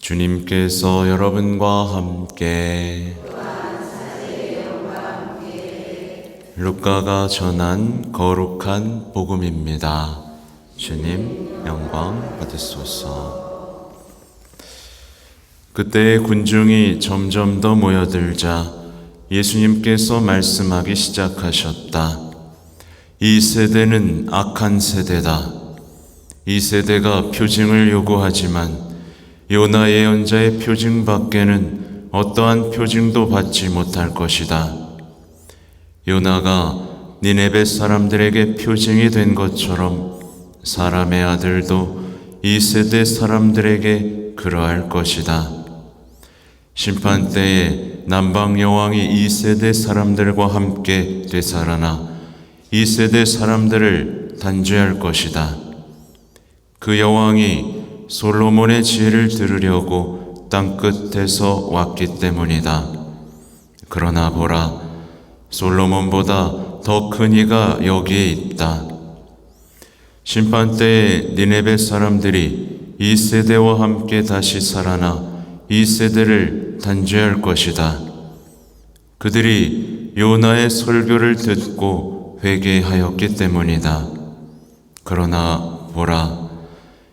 주님께서 여러분과 함께 루카가 전한 거룩한 복음입니다. 주님 영광 받으소서. 그때 군중이 점점 더 모여들자 예수님께서 말씀하기 시작하셨다. 이 세대는 악한 세대다. 이 세대가 표징을 요구하지만 요나 예언자의 표징 밖에는 어떠한 표징도 받지 못할 것이다. 요나가 니네베 사람들에게 표징이 된 것처럼 사람의 아들도 이 세대 사람들에게 그러할 것이다. 심판 때에 남방 여왕이 이 세대 사람들과 함께 되살아나 이 세대 사람들을 단죄할 것이다. 그 여왕이 솔로몬의 지혜를 들으려고 땅 끝에서 왔기 때문이다. 그러나 보라, 솔로몬보다 더 큰 이가 여기에 있다. 심판 때에 니네베 사람들이 이 세대와 함께 다시 살아나 이 세대를 단죄할 것이다. 그들이 요나의 설교를 듣고 회개하였기 때문이다. 그러나 보라,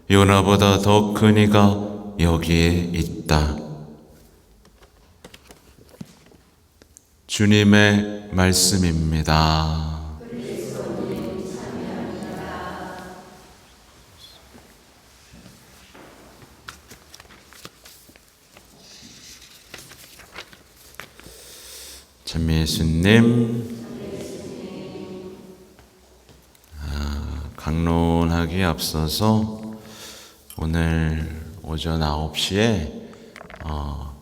요나보다 더 큰 이가 여기에 있다. 주님의 말씀입니다. 참 예수님, 아, 강론하기 앞서서 오늘 오전 9시에 어,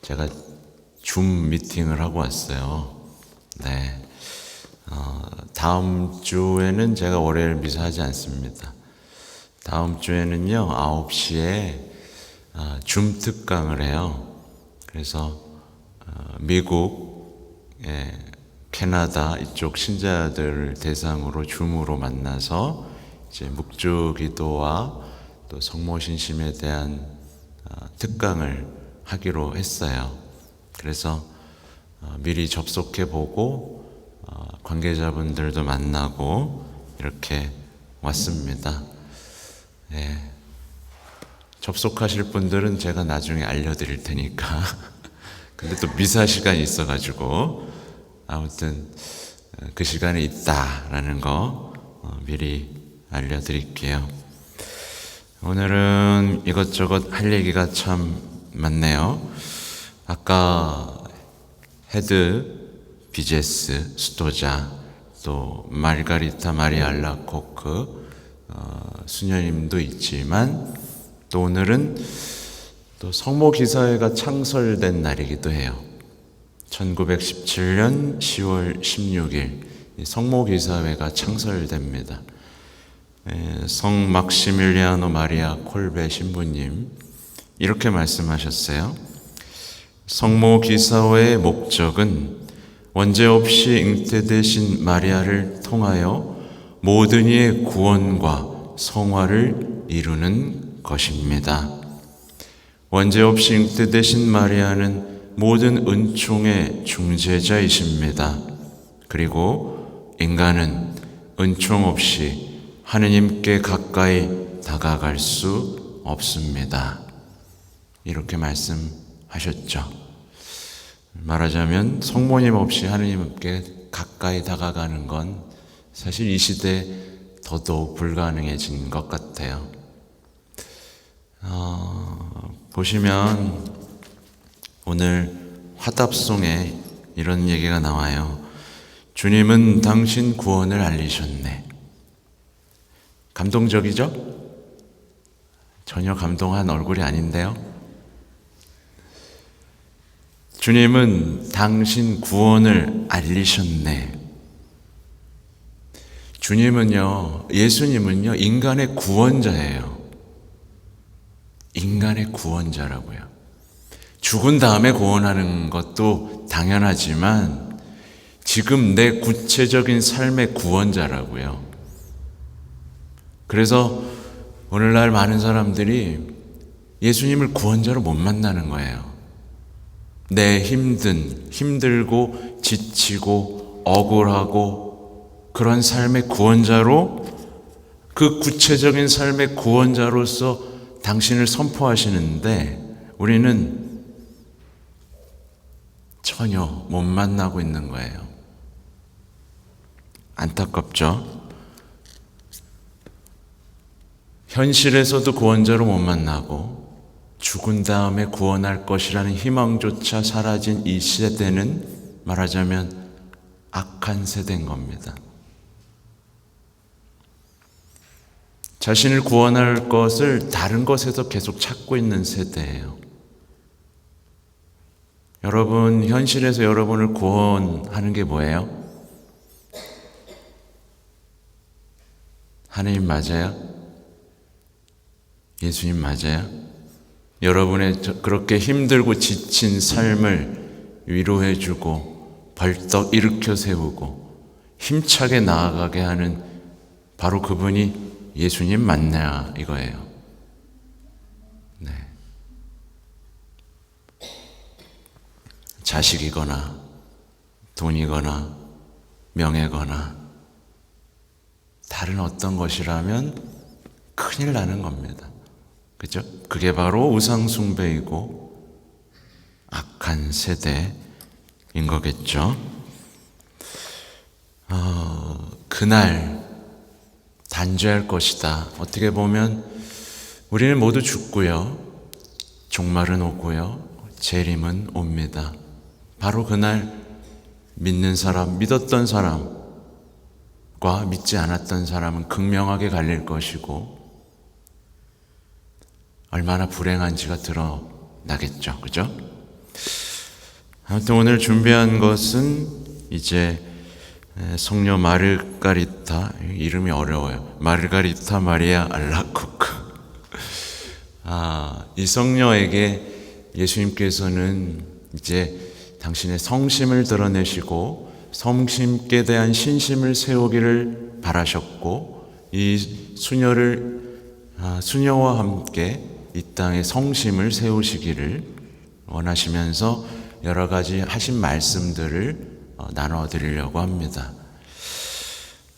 제가 줌 미팅을 하고 왔어요. 네. 어, 다음 주에는 제가 월요일 미사하지 않습니다. 다음 주에는요, 9시에 어, 줌 특강을 해요. 그래서 어, 미국, 예, 캐나다 이쪽 신자들 대상으로 줌으로 만나서 이제 묵주 기도와 또 성모 신심에 대한 어, 특강을 하기로 했어요. 그래서 어, 미리 접속해 보고 어, 관계자분들도 만나고 이렇게 왔습니다. 예. 접속하실 분들은 제가 나중에 알려드릴 테니까. 근데 또 미사 시간이 있어가지고 아무튼 어, 그 시간에 있다라는 거 어, 미리 알려드릴게요. 오늘은 이것저것 할 얘기가 참 많네요. 아까 헤드 비제스 스토자 또 말가리타 마리알라 코크 어, 수녀님도 있지만 또 오늘은 또 성모 기사회가 창설된 날이기도 해요. 1917년 10월 16일 성모 기사회가 창설됩니다. 예, 성 막시밀리아노 마리아 콜베 신부님 이렇게 말씀하셨어요. 성모 기사회의 목적은 원죄 없이 잉태되신 마리아를 통하여 모든 이의 구원과 성화를 이루는 것입니다. 원죄 없이 잉태되신 마리아는 모든 은총의 중재자이십니다. 그리고 인간은 은총 없이 하느님께 가까이 다가갈 수 없습니다. 이렇게 말씀하셨죠. 말하자면 성모님 없이 하느님께 가까이 다가가는 건 사실 이 시대 더더욱 불가능해진 것 같아요. 어, 보시면 오늘 화답송에 이런 얘기가 나와요. 주님은 당신 구원을 알리셨네. 감동적이죠? 전혀 감동한 얼굴이 아닌데요. 주님은 당신 구원을 알리셨네. 주님은요, 예수님은요, 인간의 구원자예요. 인간의 구원자라고요. 죽은 다음에 구원하는 것도 당연하지만 지금 내 구체적인 삶의 구원자라고요. 그래서 오늘날 많은 사람들이 예수님을 구원자로 못 만나는 거예요. 내 힘든, 힘들고, 지치고, 억울하고, 그런 삶의 구원자로, 그 구체적인 삶의 구원자로서 당신을 선포하시는데, 우리는 전혀 못 만나고 있는 거예요. 안타깝죠? 현실에서도 구원자로 못 만나고 죽은 다음에 구원할 것이라는 희망조차 사라진 이 세대는 말하자면 악한 세대인 겁니다. 자신을 구원할 것을 다른 것에서 계속 찾고 있는 세대예요. 여러분, 현실에서 여러분을 구원하는 게 뭐예요? 하나님 맞아요? 예수님 맞아요? 여러분의 그렇게 힘들고 지친 삶을 위로해 주고 벌떡 일으켜 세우고 힘차게 나아가게 하는 바로 그분이 예수님 맞냐 이거예요. 네. 자식이거나 돈이거나 명예거나 다른 어떤 것이라면 큰일 나는 겁니다. 그죠? 그게 바로 우상숭배이고 악한 세대인 거겠죠. 어, 그날 단죄할 것이다. 어떻게 보면 우리는 모두 죽고요. 종말은 오고요. 재림은 옵니다. 바로 그날 믿는 사람, 믿었던 사람과 믿지 않았던 사람은 극명하게 갈릴 것이고 얼마나 불행한지가 드러나겠죠. 그죠? 아무튼 오늘 준비한 것은 이제 성녀 마르가리타 이름이 어려워요. 마르가리타 마리아 알라쿠크. 아, 이 성녀에게 예수님께서는 이제 당신의 성심을 드러내시고 성심께 대한 신심을 세우기를 바라셨고 이 수녀를 아, 수녀와 함께 이 땅에 성심을 세우시기를 원하시면서 여러 가지 하신 말씀들을 어, 나눠 드리려고 합니다.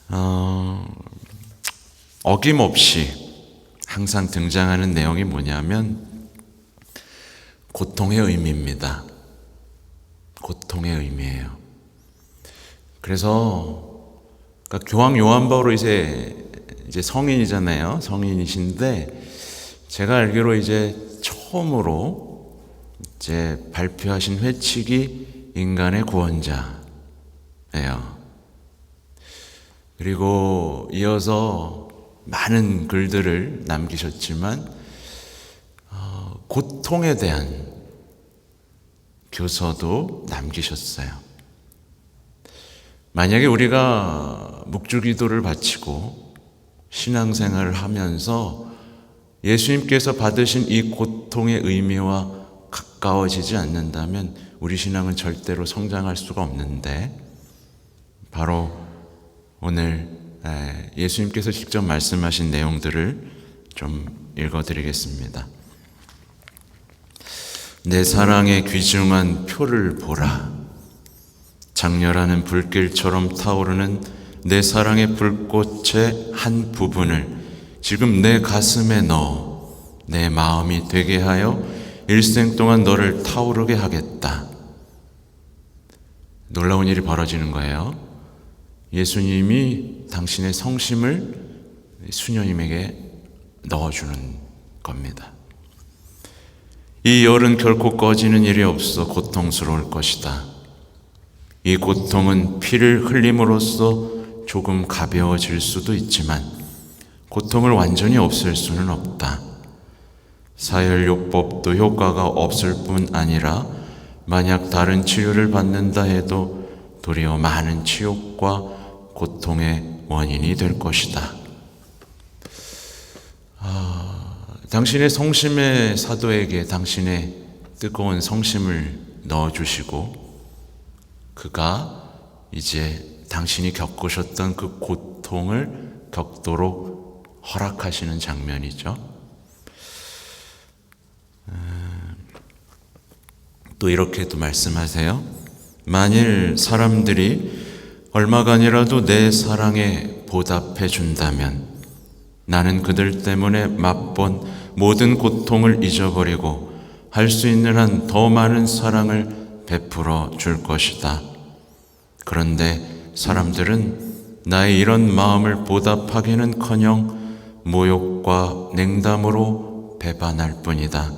어, 어김없이 항상 등장하는 내용이 뭐냐면 고통의 의미입니다. 고통의 의미예요. 그래서 그러니까 교황 요한 바오로 이제 이제 성인이잖아요. 성인이신데 제가 알기로 이제 처음으로 이제 발표하신 회칙이 인간의 구원자예요. 그리고 이어서 많은 글들을 남기셨지만 어, 고통에 대한 교서도 남기셨어요. 만약에 우리가 묵주기도를 바치고 신앙생활을 하면서 예수님께서 받으신 이 고통의 의미와 가까워지지 않는다면 우리 신앙은 절대로 성장할 수가 없는데 바로 오늘 예수님께서 직접 말씀하신 내용들을 좀 읽어드리겠습니다. 내 사랑의 귀중한 표를 보라. 장렬하는 불길처럼 타오르는 내 사랑의 불꽃의 한 부분을 지금 내 가슴에 넣어 내 마음이 되게 하여 일생 동안 너를 타오르게 하겠다. 놀라운 일이 벌어지는 거예요. 예수님이 당신의 성심을 수녀님에게 넣어주는 겁니다. 이 열은 결코 꺼지는 일이 없어 고통스러울 것이다. 이 고통은 피를 흘림으로써 조금 가벼워질 수도 있지만 고통을 완전히 없앨 수는 없다. 사혈요법도 효과가 없을 뿐 아니라 만약 다른 치료를 받는다 해도 도리어 많은 치욕과 고통의 원인이 될 것이다. 아, 당신의 성심의 사도에게 당신의 뜨거운 성심을 넣어주시고 그가 이제 당신이 겪으셨던 그 고통을 겪도록 허락하시는 장면이죠. 또 이렇게도 말씀하세요. 만일 사람들이 얼마간이라도 내 사랑에 보답해 준다면 나는 그들 때문에 맛본 모든 고통을 잊어버리고 할 수 있는 한 더 많은 사랑을 베풀어 줄 것이다. 그런데 사람들은 나의 이런 마음을 보답하기는 커녕 모욕과 냉담으로 배반할 뿐이다.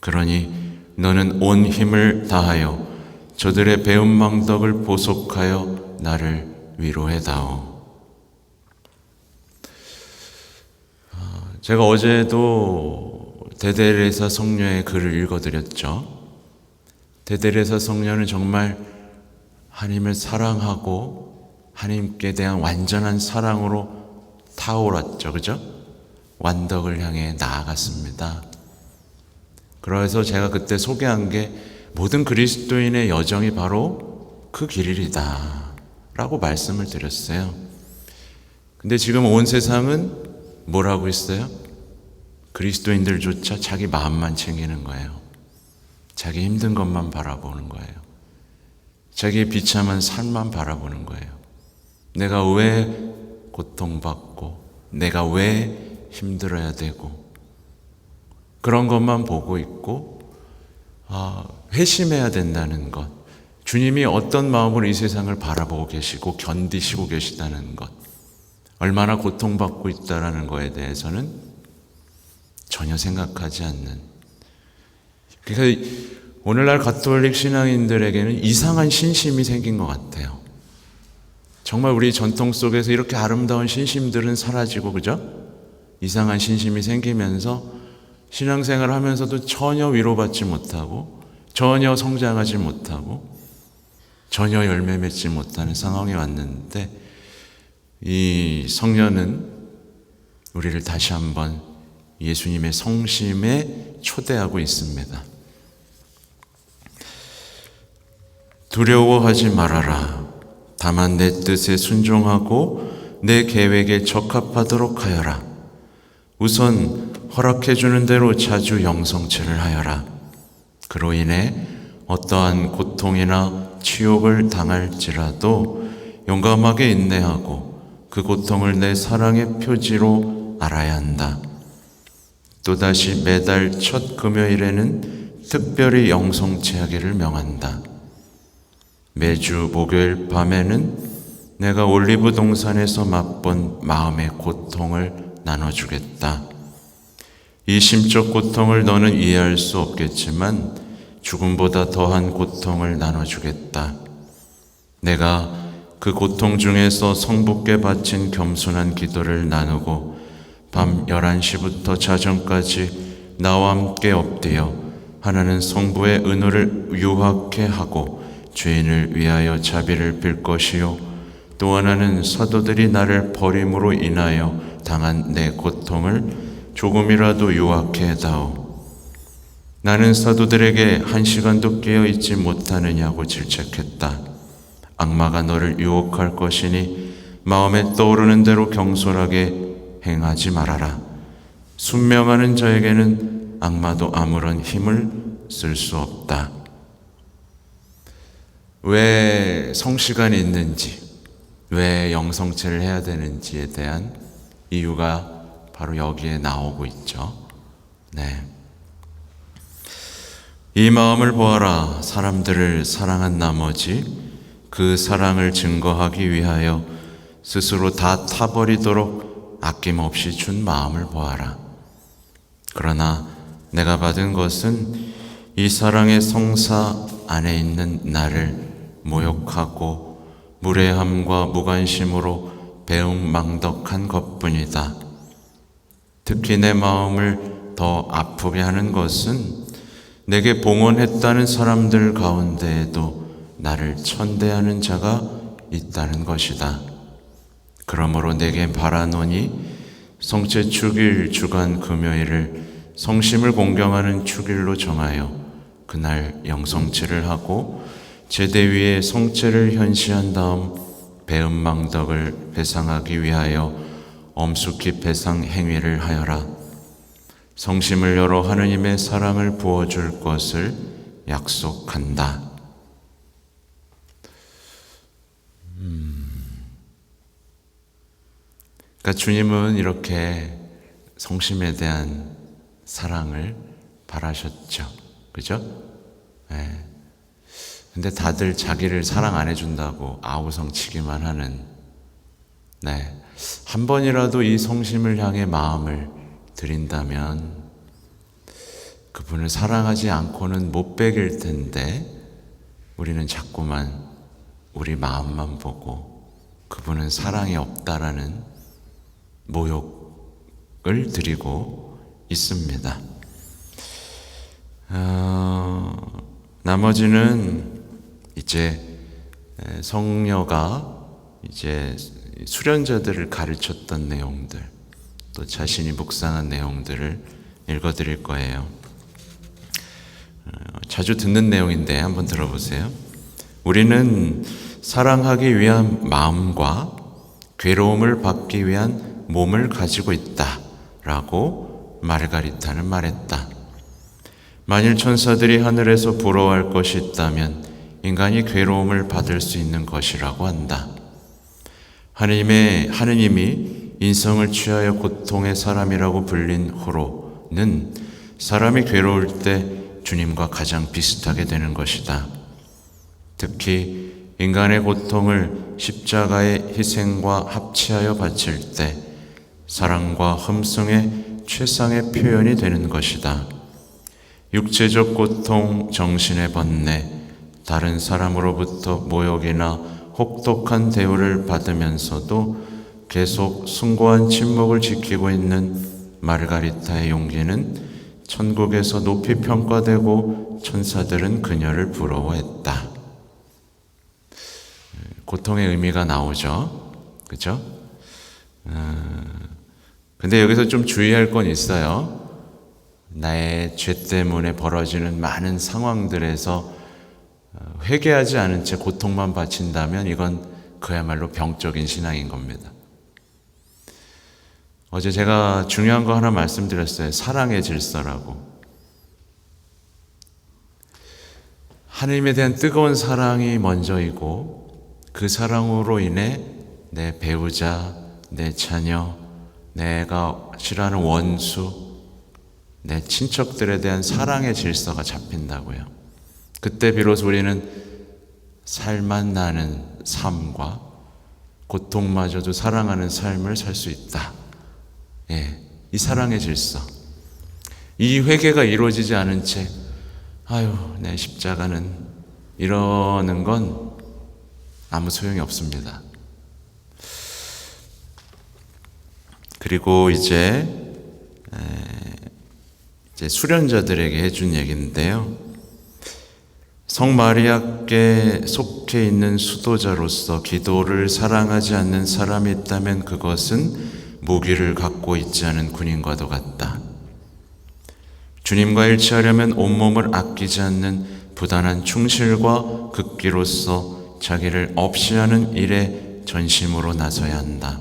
그러니 너는 온 힘을 다하여 저들의 배은망덕을 보속하여 나를 위로해다오. 아, 제가 어제도 대대레사 성녀의 글을 읽어드렸죠. 대대레사 성녀는 정말 하나님을 사랑하고 하나님께 대한 완전한 사랑으로 타오랐죠. 그죠? 완덕을 향해 나아갔습니다. 그래서 제가 그때 소개한 게 모든 그리스도인의 여정이 바로 그 길이다. 라고 말씀을 드렸어요. 근데 지금 온 세상은 뭘 하고 있어요? 그리스도인들조차 자기 마음만 챙기는 거예요. 자기 힘든 것만 바라보는 거예요. 자기 비참한 삶만 바라보는 거예요. 내가 왜 고통받고, 내가 왜 힘들어야 되고, 그런 것만 보고 있고, 아, 회심해야 된다는 것. 주님이 어떤 마음으로 이 세상을 바라보고 계시고 견디시고 계시다는 것. 얼마나 고통받고 있다라는 것에 대해서는 전혀 생각하지 않는. 그러니까 오늘날 가톨릭 신앙인들에게는 이상한 신심이 생긴 것 같아요. 정말 우리 전통 속에서 이렇게 아름다운 신심들은 사라지고, 그죠? 이상한 신심이 생기면서 신앙생활을 하면서도 전혀 위로받지 못하고, 전혀 성장하지 못하고, 전혀 열매 맺지 못하는 상황이 왔는데, 이 성녀는 우리를 다시 한번 예수님의 성심에 초대하고 있습니다. 두려워하지 말아라. 다만 내 뜻에 순종하고 내 계획에 적합하도록 하여라. 우선 허락해 주는 대로 자주 영성체를 하여라. 그로 인해 어떠한 고통이나 치욕을 당할지라도 용감하게 인내하고 그 고통을 내 사랑의 표지로 알아야 한다. 또다시 매달 첫 금요일에는 특별히 영성체하기를 명한다. 매주 목요일 밤에는 내가 올리브 동산에서 맛본 마음의 고통을 나눠주겠다. 이 심적 고통을 너는 이해할 수 없겠지만 죽음보다 더한 고통을 나눠주겠다. 내가 그 고통 중에서 성부께 바친 겸손한 기도를 나누고 밤 11시부터 자정까지 나와 함께 엎드려 하나는 성부의 은혜를 유학케 하고 죄인을 위하여 자비를 빌 것이요 또 하나는 사도들이 나를 버림으로 인하여 당한 내 고통을 조금이라도 유학해 다오. 나는 사도들에게 한 시간도 깨어 있지 못하느냐고 질책했다. 악마가 너를 유혹할 것이니 마음에 떠오르는 대로 경솔하게 행하지 말아라. 순명하는 자에게는 악마도 아무런 힘을 쓸 수 없다. 왜 성시간이 있는지, 왜 영성체를 해야 되는지에 대한 이유가 바로 여기에 나오고 있죠. 네. 이 마음을 보아라. 사람들을 사랑한 나머지 그 사랑을 증거하기 위하여 스스로 다 타버리도록 아낌없이 준 마음을 보아라. 그러나 내가 받은 것은 이 사랑의 성사 안에 있는 나를 모욕하고 무례함과 무관심으로 배웅망덕한 것뿐이다. 특히 내 마음을 더 아프게 하는 것은 내게 봉헌했다는 사람들 가운데에도 나를 천대하는 자가 있다는 것이다. 그러므로 내게 바라노니 성체 축일 주간 금요일을 성심을 공경하는 축일로 정하여 그날 영성체를 하고 제대 위에 성체를 현시한 다음 배은망덕을 배상하기 위하여 엄숙히 배상 행위를 하여라. 성심을 열어 하느님의 사랑을 부어줄 것을 약속한다. 그러니까 주님은 이렇게 성심에 대한 사랑을 바라셨죠. 그죠? 예. 근데 다들 자기를 사랑 안 해준다고 아우성 치기만 하는, 네. 한 번이라도 이 성심을 향해 마음을 드린다면 그분을 사랑하지 않고는 못 베길 텐데 우리는 자꾸만 우리 마음만 보고 그분은 사랑이 없다라는 모욕을 드리고 있습니다. 어, 나머지는 이제 성녀가 이제 수련자들을 가르쳤던 내용들, 또 자신이 묵상한 내용들을 읽어드릴 거예요. 어, 자주 듣는 내용인데 한번 들어보세요. 우리는 사랑하기 위한 마음과 괴로움을 받기 위한 몸을 가지고 있다. 라고 마르가리타는 말했다. 만일 천사들이 하늘에서 부러워할 것이 있다면 인간이 괴로움을 받을 수 있는 것이라고 한다. 하느님의, 하느님이 인성을 취하여 고통의 사람이라고 불린 후로는 사람이 괴로울 때 주님과 가장 비슷하게 되는 것이다. 특히 인간의 고통을 십자가의 희생과 합치하여 바칠 때 사랑과 흠성의 최상의 표현이 되는 것이다. 육체적 고통, 정신의 번뇌, 다른 사람으로부터 모욕이나 혹독한 대우를 받으면서도 계속 숭고한 침묵을 지키고 있는 마르가리타의 용기는 천국에서 높이 평가되고 천사들은 그녀를 부러워했다. 고통의 의미가 나오죠. 그죠? 어, 근데 여기서 좀 주의할 건 있어요. 나의 죄 때문에 벌어지는 많은 상황들에서 어, 회개하지 않은 채 고통만 바친다면 이건 그야말로 병적인 신앙인 겁니다. 어제 제가 중요한 거 하나 말씀드렸어요. 사랑의 질서라고. 하나님에 대한 뜨거운 사랑이 먼저이고 그 사랑으로 인해 내 배우자, 내 자녀, 내가 싫어하는 원수, 내 친척들에 대한 사랑의 질서가 잡힌다고요. 그때 비로소 우리는 살만 나는 삶과 고통마저도 사랑하는 삶을 살 수 있다. 예, 이 사랑의 질서. 이 회개가 이루어지지 않은 채, 아유, 내 십자가는 이러는 건 아무 소용이 없습니다. 그리고 이제, 이제 수련자들에게 해준 얘기인데요. 성 마리아께 속해 있는 수도자로서 기도를 사랑하지 않는 사람이 있다면 그것은 무기를 갖고 있지 않은 군인과도 같다. 주님과 일치하려면 온몸을 아끼지 않는 부단한 충실과 극기로서 자기를 없이 하는 일에 전심으로 나서야 한다.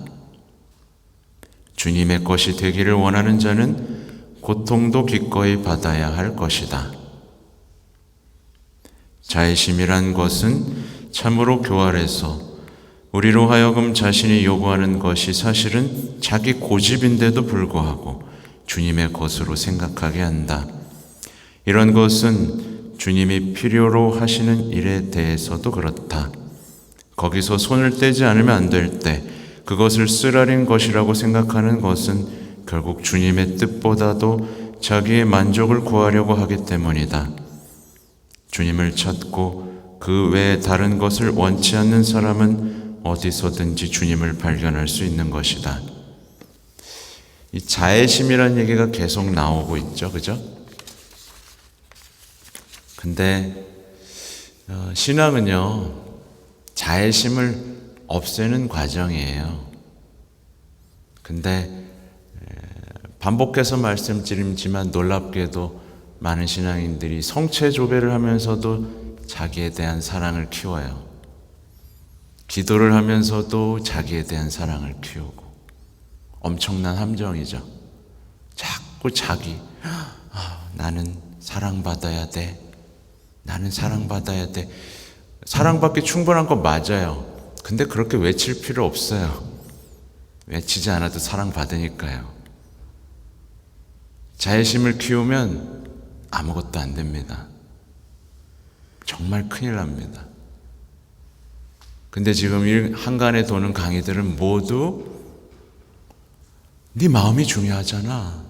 주님의 것이 되기를 원하는 자는 고통도 기꺼이 받아야 할 것이다. 자애심이란 것은 참으로 교활해서 우리로 하여금 자신이 요구하는 것이 사실은 자기 고집인데도 불구하고 주님의 것으로 생각하게 한다. 이런 것은 주님이 필요로 하시는 일에 대해서도 그렇다. 거기서 손을 떼지 않으면 안 될 때 그것을 쓰라린 것이라고 생각하는 것은 결국 주님의 뜻보다도 자기의 만족을 구하려고 하기 때문이다. 주님을 찾고 그 외에 다른 것을 원치 않는 사람은 어디서든지 주님을 발견할 수 있는 것이다. 이 자애심이라는 얘기가 계속 나오고 있죠. 그죠? 근데 어, 신앙은요. 자애심을 없애는 과정이에요. 근데 반복해서 말씀드리지만 놀랍게도 많은 신앙인들이 성체 조배를 하면서도 자기에 대한 사랑을 키워요. 기도를 하면서도 자기에 대한 사랑을 키우고 엄청난 함정이죠. 자꾸 자기 아, 나는 사랑받아야 돼. 나는 사랑받아야 돼. 사랑받기 충분한 건 맞아요. 근데 그렇게 외칠 필요 없어요. 외치지 않아도 사랑받으니까요. 자애심을 키우면 아무것도 안 됩니다. 정말 큰일 납니다. 근데 지금 이 한간에 도는 강의들은 모두 네 마음이 중요하잖아.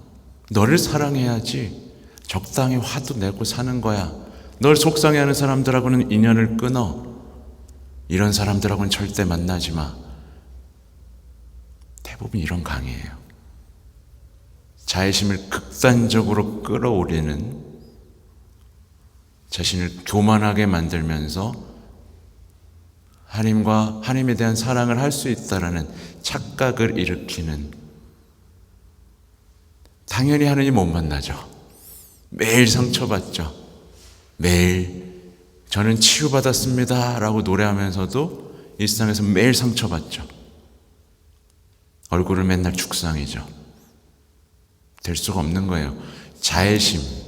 너를 사랑해야지. 적당히 화도 내고 사는 거야. 널 속상해하는 사람들하고는 인연을 끊어. 이런 사람들하고는 절대 만나지 마. 대부분 이런 강의예요. 자애심을 극단적으로 끌어올리는 자신을 교만하게 만들면서 하나님과 하나님에 대한 사랑을 할 수 있다라는 착각을 일으키는 당연히 하느님 못 만나죠. 매일 상처받죠. 매일 저는 치유받았습니다. 라고 노래하면서도 일상에서 매일 상처받죠. 얼굴을 맨날 죽상이죠. 될 수가 없는 거예요. 자애심.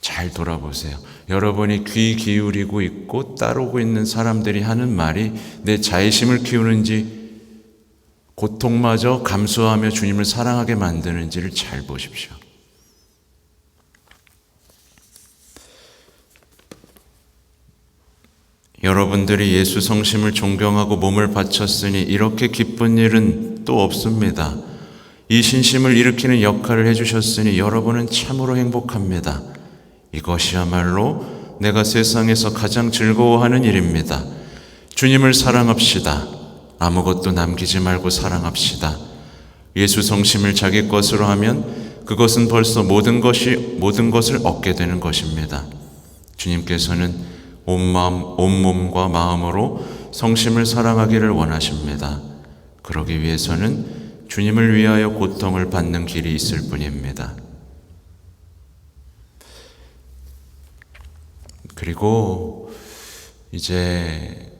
잘 돌아보세요. 여러분이 귀 기울이고 있고 따르고 있는 사람들이 하는 말이 내 자애심을 키우는지 고통마저 감수하며 주님을 사랑하게 만드는지를 잘 보십시오. 여러분들이 예수 성심을 존경하고 몸을 바쳤으니 이렇게 기쁜 일은 또 없습니다. 이 신심을 일으키는 역할을 해주셨으니 여러분은 참으로 행복합니다. 이것이야말로 내가 세상에서 가장 즐거워하는 일입니다. 주님을 사랑합시다. 아무것도 남기지 말고 사랑합시다. 예수 성심을 자기 것으로 하면 그것은 벌써 모든 것이 모든 것을 얻게 되는 것입니다. 주님께서는 온 마음, 온 몸과 마음으로 성심을 사랑하기를 원하십니다. 그러기 위해서는 주님을 위하여 고통을 받는 길이 있을 뿐입니다. 그리고 이제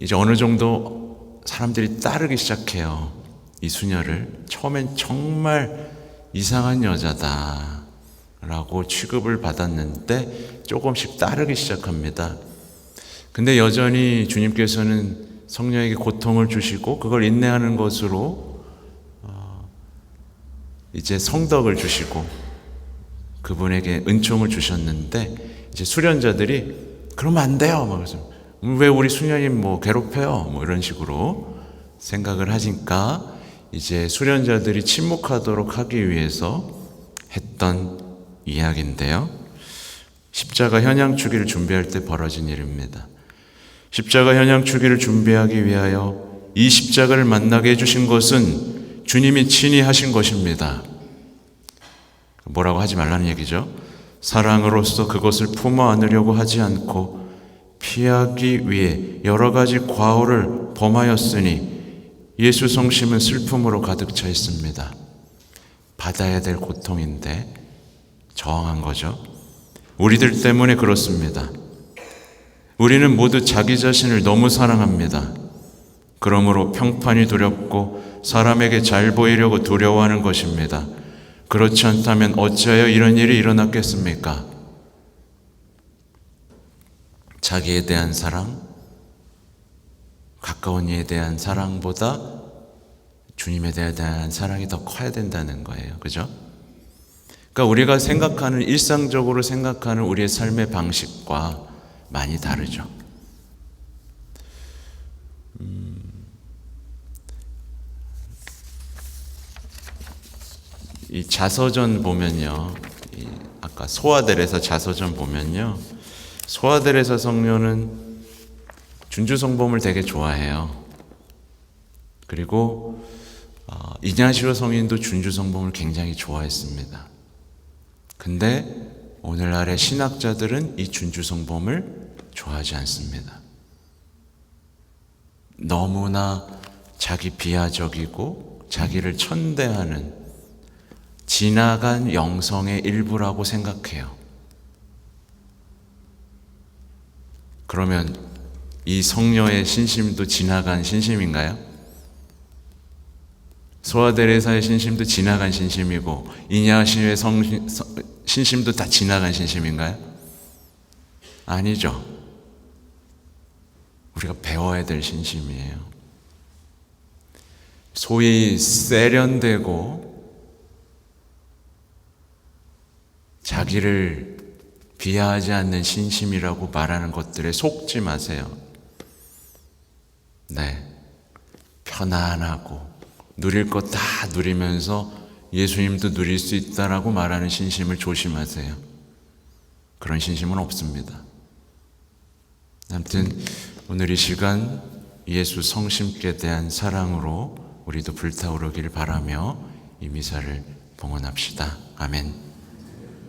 이제 어느 정도 사람들이 따르기 시작해요. 이 수녀를 처음엔 정말 이상한 여자다라고 취급을 받았는데 조금씩 따르기 시작합니다. 근데 여전히 주님께서는 성녀에게 고통을 주시고 그걸 인내하는 것으로 어, 이제 성덕을 주시고 그분에게 은총을 주셨는데 이제 수련자들이 그러면 안 돼요. 막 그래서 왜 우리 수녀님 뭐 괴롭혀요? 뭐 이런 식으로 생각을 하니까 이제 수련자들이 침묵하도록 하기 위해서 했던 이야기인데요. 십자가 현양 주기를 준비할 때 벌어진 일입니다. 십자가 현양 주기를 준비하기 위하여 이 십자가를 만나게 해주신 것은 주님이 친히 하신 것입니다. 뭐라고 하지 말라는 얘기죠. 사랑으로서 그것을 품어 안으려고 하지 않고 피하기 위해 여러 가지 과오를 범하였으니 예수 성심은 슬픔으로 가득 차 있습니다. 받아야 될 고통인데 저항한 거죠. 우리들 때문에 그렇습니다. 우리는 모두 자기 자신을 너무 사랑합니다. 그러므로 평판이 두렵고 사람에게 잘 보이려고 두려워하는 것입니다. 그렇지 않다면 어찌하여 이런 일이 일어났겠습니까? 자기에 대한 사랑, 가까운 이에 대한 사랑보다 주님에 대한 사랑이 더 커야 된다는 거예요. 그죠? 그러니까 우리가 생각하는, 일상적으로 생각하는 우리의 삶의 방식과 많이 다르죠. 음, 이 자서전 보면요. 이 아까 소아델에서 자서전 보면요. 소아델에서 성녀는 준주성범을 되게 좋아해요. 그리고 어, 이냐시로 성인도 준주성범을 굉장히 좋아했습니다. 근데 오늘날의 신학자들은 이 준주성범을 좋아하지 않습니다. 너무나 자기 비하적이고 자기를 천대하는 지나간 영성의 일부라고 생각해요. 그러면 이 성녀의 신심도 지나간 신심인가요? 소아데레사의 신심도 지나간 신심이고 이냐시의 신심도 다 지나간 신심인가요? 아니죠. 우리가 배워야 될 신심이에요. 소위 세련되고 자기를 비하하지 않는 신심이라고 말하는 것들에 속지 마세요. 네. 편안하고 누릴 것 다 누리면서 예수님도 누릴 수 있다라고 말하는 신심을 조심하세요. 그런 신심은 없습니다. 아무튼 오늘 이 시간 예수 성심께 대한 사랑으로 우리도 불타오르길 바라며 이 미사를 봉헌합시다. 아멘.